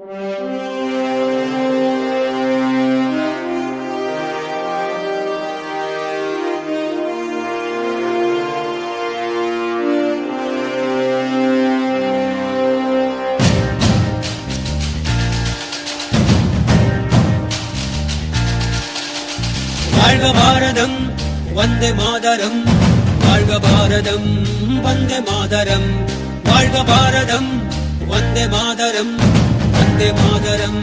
வாழ்க பாரதம் வந்தே மாதரம். வாழ்க பாரதம் வந்தே மாதரம். வாழ்க பாரதம் வந்தே மாதரம். வந்தே மாதரம்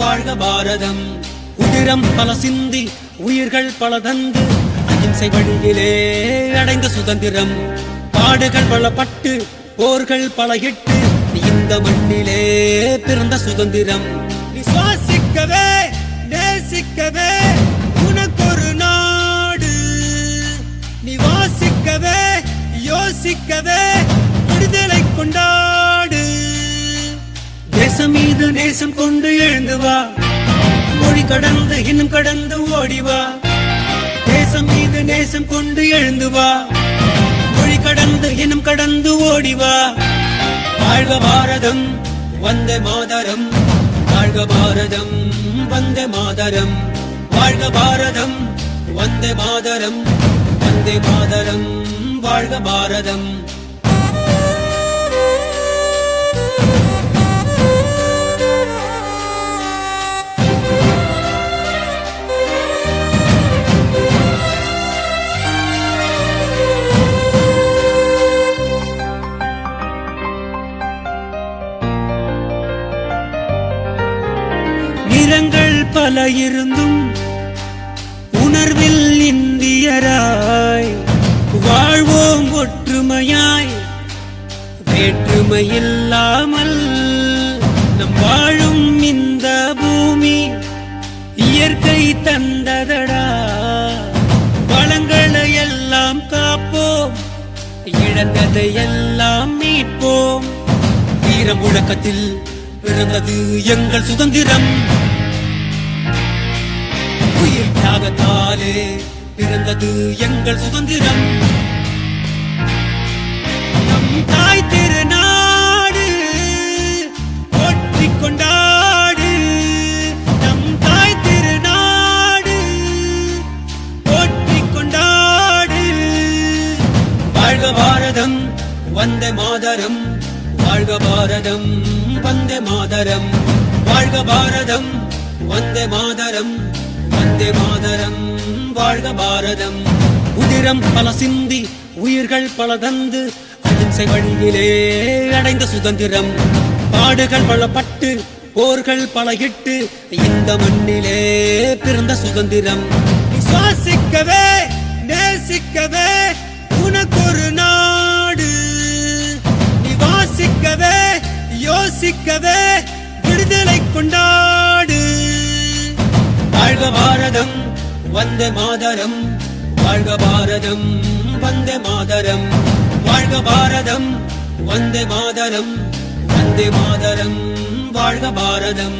வாழ்க பாரதம். உதிரம் பல சிந்தி உயிர்கள் பல தந்து அகிம்சை வழியிலே அடைந்த சுதந்திரம். பாடுகள் பல பட்டு போர்கள் பல இட்டு இந்த மண்ணிலே பிறந்த சுதந்திரம். விசுவாசிக்கவே நேசிக்கவே உனக்கொரு நாடு. நீ வாசிக்கவே யோசிக்கவே விடுதலை கொண்டா தேசம் மீது நேசம் கொண்டு எழுந்து வா. மொழி கடந்து இன்னும் கடந்து ஓடி வா. தேசம் மீது நேசம் கொண்டு எழுந்து வா. மொழி கடந்து இன்னும் கடந்து ஓடி வா. வாழ்க பாரதம் வந்த மாதரம். வாழ்க பாரதம் வந்த மாதரம். வாழ்க பாரதம் வந்த மாதரம். வந்தே மாதரம் வாழ்க பாரதம். பல இருந்தும் உணர்வில் இந்தியராய் வாழ்வோம் ஒற்றுமையாய். வேற்றுமை இல்லாமல் நம் வாழும் இந்த பூமி இயற்கை தந்ததடா. வளங்களை எல்லாம் காப்போம் இழந்ததை எல்லாம் மீட்போம். வீர முழக்கத்தில் பிறந்தது எங்கள் சுதந்திரம். தியாகத்தாலே பிறந்தது எங்கள் சுதந்திரம். நம் தாய் திருநாடு ஒற்றிக் கொண்டாடு. நம் தாய் திருநாடு ஒற்றிக் கொண்டாடு. வாழ்க பாரதம் வந்த மாதரம். வாழ்க பாரதம் வந்தே மாதரம். வாழ்க பாரதம் வந்தே மாதரம். வந்தே மாதரம் வாழ்க பாரதம். உதிரம் பல சிந்தி உயிர்கள் பல தந்து அகிம்சை வழியிலே அடைந்த சுதந்திரம். பாடுகள் பலப்பட்டு போர்கள் பல இட்டு இந்த மண்ணிலே பிறந்த சுதந்திரம். சுவாசிக்கவே நேசிக்கவே உனக்கொரு நாடு. நீ வாசிக்கவே யோசிக்கவே பாரதம் வந்தே மாதரம். வாழ்க பாரதம் வந்தே மாதரம். வாழ்க பாரதம் வந்தே மாதரம் வந்தே மாதரம். வாழ்க பாரதம்.